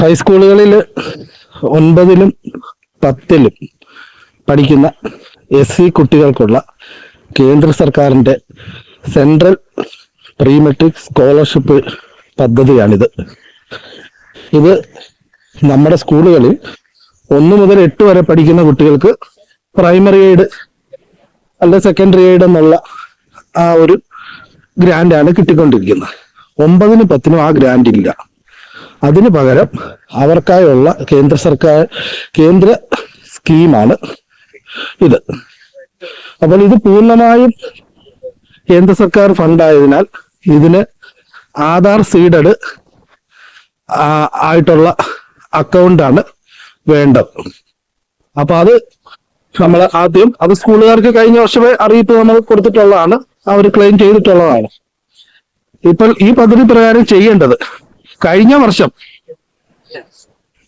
ഹൈസ്കൂളുകളിൽ ഒൻപതിലും പത്തിലും പഠിക്കുന്ന S C കുട്ടികൾക്കുള്ള കേന്ദ്ര സർക്കാരിന്റെ സെൻട്രൽ പ്രീ മെട്രിക് സ്കോളർഷിപ്പ് പദ്ധതിയാണിത്. ഇത് നമ്മുടെ സ്കൂളുകളിൽ ഒന്ന് മുതൽ എട്ട് വരെ പഠിക്കുന്ന കുട്ടികൾക്ക് പ്രൈമറി എയ്ഡ് അല്ല സെക്കൻഡറി എയ്ഡ് എന്നുള്ള ആ ഒരു ഗ്രാൻഡാണ് കിട്ടിക്കൊണ്ടിരിക്കുന്നത്. ഒമ്പതിനും പത്തിനും ആ ഗ്രാൻഡ് ഇല്ല. അതിന് പകരം അവർക്കായുള്ള കേന്ദ്ര സർക്കാർ കേന്ദ്ര സ്കീമാണ് ഇത്. അപ്പോൾ ഇത് പൂർണമായും കേന്ദ്ര സർക്കാർ ഫണ്ടായതിനാൽ ഇതിന് ആധാർ സീഡഡ് ആയിട്ടുള്ള അക്കൗണ്ടാണ് വേണ്ടത്. അപ്പൊ അത് നമ്മൾ ആദ്യം അത് സ്കൂളുകാർക്ക് കഴിഞ്ഞ വർഷമേ അറിയിപ്പ് നമ്മൾ കൊടുത്തിട്ടുള്ളതാണ്. അവർ ക്ലെയിം ചെയ്തിട്ടുള്ളതാണ്. ഇപ്പോൾ ഈ പദ്ധതി പ്രകാരം ചെയ്യേണ്ടത് കഴിഞ്ഞ വർഷം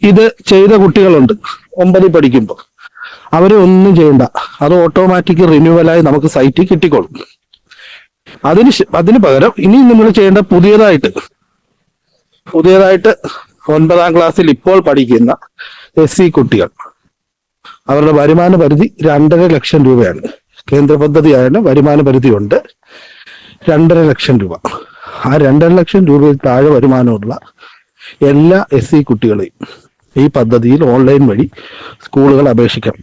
ഇത് ചെയ്ത കുട്ടികളുണ്ട്. ഒമ്പതിൽ പഠിക്കുമ്പോൾ അവരെ ഒന്നും ചെയ്യണ്ട. അത് ഓട്ടോമാറ്റിക് റിന്യൂവലായി നമുക്ക് സൈറ്റിൽ കിട്ടിക്കോളും. അതിന് അതിന് പകരം ഇനി നിങ്ങൾ ചെയ്യേണ്ട പുതിയതായിട്ട് പുതിയതായിട്ട് ഒൻപതാം ക്ലാസ്സിൽ ഇപ്പോൾ പഠിക്കുന്ന എസ് സി കുട്ടികൾ. അവരുടെ വരുമാന പരിധി രണ്ടര ലക്ഷം രൂപയാണ്. കേന്ദ്ര പദ്ധതിയായ വരുമാന പരിധിയുണ്ട്. രണ്ടര ലക്ഷം രൂപ. ആ രണ്ടര ലക്ഷം രൂപയിൽ താഴെ വരുമാനമുള്ള എല്ലാ എസ് സി കുട്ടികളെയും ഈ പദ്ധതിയിൽ ഓൺലൈൻ വഴി സ്കൂളുകൾ അപേക്ഷിക്കാം.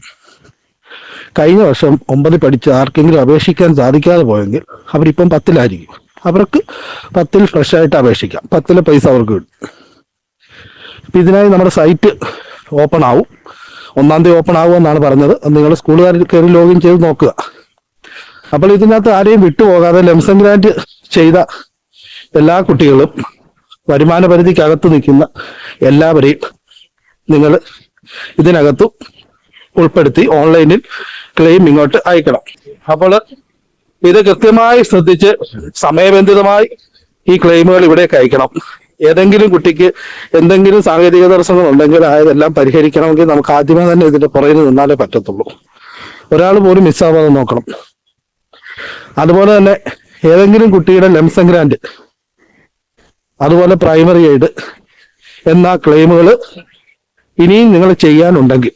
കഴിഞ്ഞ വർഷം ഒമ്പതിൽ പഠിച്ച ആർക്കെങ്കിലും അപേക്ഷിക്കാൻ സാധിക്കാതെ പോയെങ്കിൽ അവരിപ്പം പത്തിലായിരിക്കും. അവർക്ക് പത്തിൽ ഫ്രഷ് ആയിട്ട് അപേക്ഷിക്കാം. പത്തിലെ പൈസ അവർക്ക് കിട്ടും. ഇപ്പൊ ഇതിനായി നമ്മുടെ സൈറ്റ് ഓപ്പൺ ആവും. ഒന്നാം തീയതി ഓപ്പൺ ആവുമെന്നാണ് പറഞ്ഞത്. നിങ്ങൾ സ്കൂളുകാർ കയറി ലോഗിൻ ചെയ്ത് നോക്കുക. അപ്പോൾ ഇതിനകത്ത് ആരെയും വിട്ടുപോകാതെ ലെംസം ഗ്രാൻഡ് ചെയ്ത എല്ലാ കുട്ടികളും വരുമാന പരിധിക്കകത്ത് നിൽക്കുന്ന എല്ലാവരെയും നിങ്ങൾ ഇതിനകത്തും ഉൾപ്പെടുത്തി ഓൺലൈനിൽ ക്ലെയിം ഇങ്ങോട്ട് അയക്കണം. അപ്പോൾ ഇത് കൃത്യമായി ശ്രദ്ധിച്ച് സമയബന്ധിതമായി ഈ ക്ലെയിമുകൾ ഇവിടേക്ക് അയക്കണം. ഏതെങ്കിലും കുട്ടിക്ക് എന്തെങ്കിലും സാങ്കേതിക തടസ്സങ്ങൾ ഉണ്ടെങ്കിൽ അതെല്ലാം പരിഹരിക്കണമെങ്കിൽ നമുക്ക് ആദ്യമേ തന്നെ ഇതിന്റെ പുറകിൽ നിന്നാലേ പറ്റത്തുള്ളൂ. ഒരാൾ പോലും മിസ്സാവാതെ നോക്കണം. അതുപോലെ തന്നെ ഏതെങ്കിലും കുട്ടിയുടെ ലെംസം ഗ്രാൻഡ് അതുപോലെ പ്രൈമറി എയ്ഡ് എന്ന ക്ലെയിമുകൾ ഇനിയും നിങ്ങൾ ചെയ്യാനുണ്ടെങ്കിൽ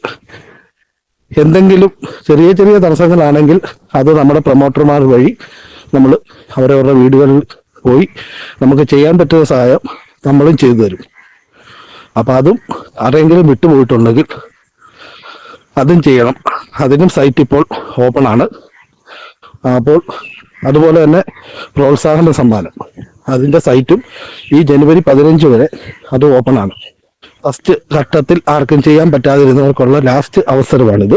എന്തെങ്കിലും ചെറിയ ചെറിയ തടസ്സങ്ങളാണെങ്കിൽ അത് നമ്മുടെ പ്രൊമോട്ടർമാർ വഴി നമ്മൾ അവരവരുടെ വീടുകളിൽ പോയി നമുക്ക് ചെയ്യാൻ പറ്റുന്ന സഹായം നമ്മളും ചെയ്തു തരും. അപ്പം അതും ആരെങ്കിലും വിട്ടുപോയിട്ടുണ്ടെങ്കിൽ അതും ചെയ്യണം. അതിനും സൈറ്റ് ഇപ്പോൾ ഓപ്പൺ ആണ്. അപ്പോൾ അതുപോലെ തന്നെ പ്രോത്സാഹന സമ്മാനം. അതിന്റെ സൈറ്റും ഈ ജനുവരി പതിനഞ്ച് വരെ അത് ഓപ്പൺ ആണ്. ഫസ്റ്റ് ഘട്ടത്തിൽ ആർക്കും ചെയ്യാൻ പറ്റാതിരുന്നവർക്കുള്ള ലാസ്റ്റ് അവസരമാണിത്.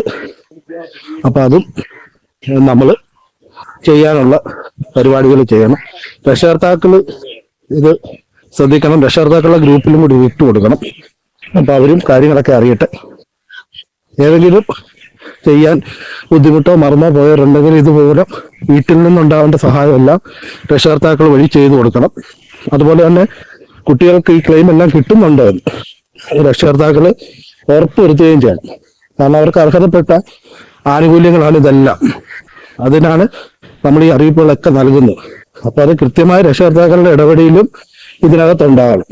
അപ്പൊ അതും നമ്മൾ ചെയ്യാനുള്ള പരിപാടികൾ ചെയ്യണം. രക്ഷകർത്താക്കൾ ഇത് ശ്രദ്ധിക്കണം. രക്ഷകർത്താക്കളുടെ ഗ്രൂപ്പിലും കൂടി വിട്ടു കൊടുക്കണം. അപ്പൊ അവരും കാര്യങ്ങളൊക്കെ അറിയട്ടെ. ഏതെങ്കിലും ചെയ്യാൻ ബുദ്ധിമുട്ടോ മറന്നോ പോയവരുണ്ടെങ്കിൽ ഇതുപോലെ വീട്ടിൽ നിന്നുണ്ടാവേണ്ട സഹായമെല്ലാം രക്ഷകർത്താക്കൾ വഴി ചെയ്തു കൊടുക്കണം. അതുപോലെ തന്നെ കുട്ടികൾക്ക് ഈ ക്ലെയിം എല്ലാം കിട്ടുന്നുണ്ട് എന്ന് രക്ഷകർത്താക്കൾ ഉറപ്പുവരുത്തുകയും ചെയ്യണം. കാരണം അവർക്ക് അർഹതപ്പെട്ട ആനുകൂല്യങ്ങളാണ് ഇതെല്ലാം. അതിനാണ് നമ്മൾ ഈ അറിയിപ്പുകളൊക്കെ നൽകുന്നത്. അപ്പൊ അത് കൃത്യമായ രക്ഷകർത്താക്കളുടെ ഇടപെടലും ഇതിനകത്തുണ്ടാകണം.